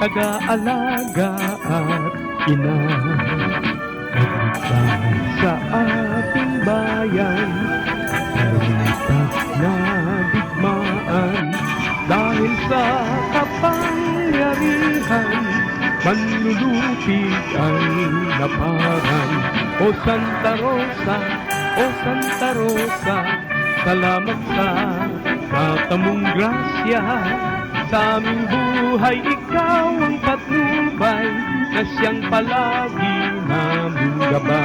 taga-alaga at ina. Nagligtas sa ating bayan, nalitas na digmaan. Dahil sa kapangyarihan, manlulupig ang laparan. O Santa Rosa, o Santa Rosa, salamat sa matamong grasya. Sa aming buhay, ikaw ang patnubay na siyang palagi naming gabay.